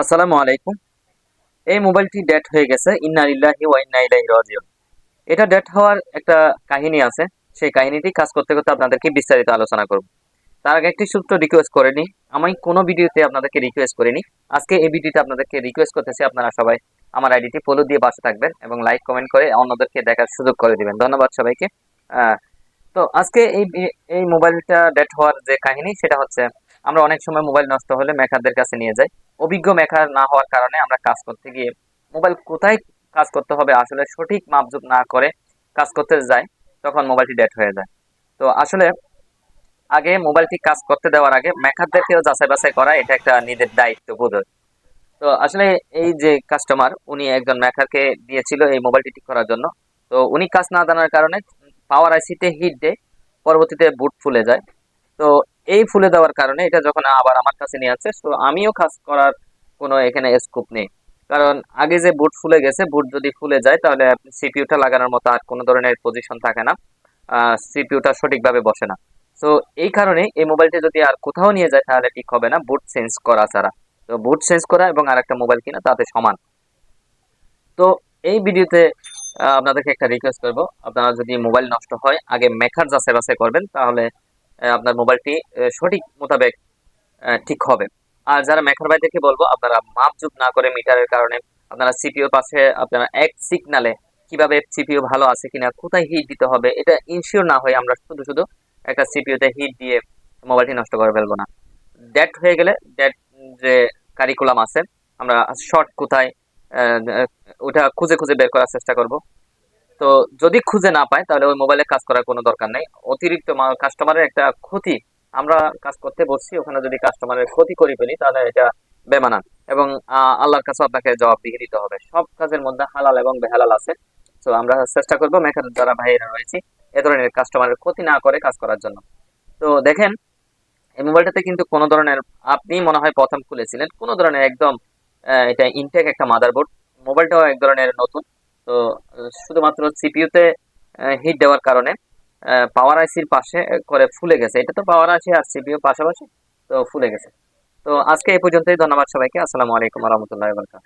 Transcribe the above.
আসসালামু আলাইকুম। এই মোবাইলটি ডেট হয়ে গেছে, ইন্না লিল্লাহি ওয়া ইন্না ইলাইহি রাজিউন। এটা ডেট হওয়ার একটা কাহিনী আছে। সেই কাহিনীটি কাজ করতে করতে আপনাদেরকে বিস্তারিত আলোচনা করব। তার আগে একটি সূত্র রিকোয়েস্ট করে নিই। আমি কোনো ভিডিওতে আপনাদেরকে রিকোয়েস্ট করিনি। আজকে এই ভিডিওতে আপনাদেরকে রিকোয়েস্ট করতেছি, আপনারা সবাই আমার আইডিটি ফলো দিয়ে পাশে থাকবেন এবং লাইক কমেন্ট করে অন্যদেরকে দেখার সুযোগ করে দিবেন। ধন্যবাদ সবাইকে। তো আজকে এই এই মোবাইলটা ডেট হওয়ার যে কাহিনী, সেটা হচ্ছে আমরা অনেক সময় মোবাইল নষ্ট হলে মেকারদের কাছে নিয়ে যাই। অভিজ্ঞ মেকার না হওয়ার কারণে আমরা কাজ করতে গিয়ে মোবাইল কোথায় কাজ করতে হবে, আসলে সঠিক মাপজোক না করে কাজ করতে যাই, তখন মোবাইলটি ডেট হয়ে যায়। তো আসলে আগে মোবাইলটি কাজ করতে দেওয়ার আগে মেকারদেরকেও যাচাই বাছাই করা, এটা একটা নিজের দায়িত্ব বোধ। তো আসলে এই যে কাস্টমার উনি একজন মেকারকে দিয়েছিল এই মোবাইলটি ঠিক করার জন্য। তো উনি কাজ না জানার কারণে পাওয়ার আইসিতে হিট দেয়, পরবর্তীতে বুট ফুলে যায়। তো এই ফুলে দেওয়ার কারণে এটা যখন আবার আমার কাছে নিয়ে আসছে, তো আমিও কাজ করার কোনো এখানে স্কোপ নেই। কারণ আগে যে বুট ফুলে গেছে বুট যদি ফুলে যায়, তাহলে সিপিইউটা লাগানোর মতো আর কোনো ধরনের পজিশন থাকে না। সিপিইউটা সঠিকভাবে বসে না। তো এই কারণে এই মোবাইলটা যদি আর কোথাও নিয়ে যায়, তাহলে ঠিক হবে না বুট চেঞ্জ করা ছাড়া। তো বুট চেঞ্জ করা এবং আরেকটা মোবাইল কিনা, তাতে সমান। তো এই ভিডিওতে আপনাদেরকে একটা রিকোয়েস্ট করব। আপনারা যদি মোবাইল নষ্ট হয়, আগে মেকার যাচাই বাছাই করবেন, তাহলে আপনার মোবাইলটি সঠিক মোতাবেক ঠিক হবে। আর যারা মেকার ভাইদেরকে বলব, আপনারা মাপজুপ না করে মিটারের কারণে আপনারা সিপিইউ পাশে আপনারা এক সিগনালে কীভাবে সিপিইউ ভালো আছে কিনা, কোথায় হিট দিতে হবে, এটা ইনশিওর না হয়ে আমরা শুধু শুধু একটা সিপিইউতে হিট দিয়ে মোবাইলটি নষ্ট করে ফেলব না। ডেট হয়ে গেলে ডেট যে কারিকুলাম আছে, আমরা শর্ট কোথায় ওটা খুঁজে খুঁজে বের করার চেষ্টা করব। তো যদি খুঁজে না পায়, তাহলে ওই মোবাইলে কাজ করার কোনো দরকার নেই। অতিরিক্ত কাস্টমারের একটা ক্ষতি আমরা কাজ করতে বসছি, ওখানে যদি কাস্টমারের ক্ষতি করে ফেলি, তাহলে এটা বেমানান। এবং আল্লাহর কাছে আপনাকে জবাব দিয়ে দিতে হবে। সব কাজের মধ্যে হালাল এবং বেহালাল আছে। তো আমরা চেষ্টা করব মেকার যারা ভাইয়েরা রয়েছে, এ ধরনের কাস্টমারের ক্ষতি না করে কাজ করার জন্য। তো দেখেন, এই মোবাইলটাতে কিন্তু কোনো ধরনের, আপনি মনে হয় প্রথম খুলেছিলেন, কোনো ধরনের একদম এটা ইনটেক একটা মাদারবোর্ড মোবাইলটাও এক ধরনের নতুন। তো, শুধুমাত্র সিপিইউতে হিট দেওয়ার কারণে পাওয়ার আইসির পাশে করে ফুলে গেছে। এটা তো পাওয়ার আইসি আর সিপিইউ পাশাপাশি, তো ফুলে গেছে। তো আজকে এই পর্যন্তই। ধন্যবাদ সবাইকে। আসসালামু আলাইকুম রহমতুল্লাহ বরকাত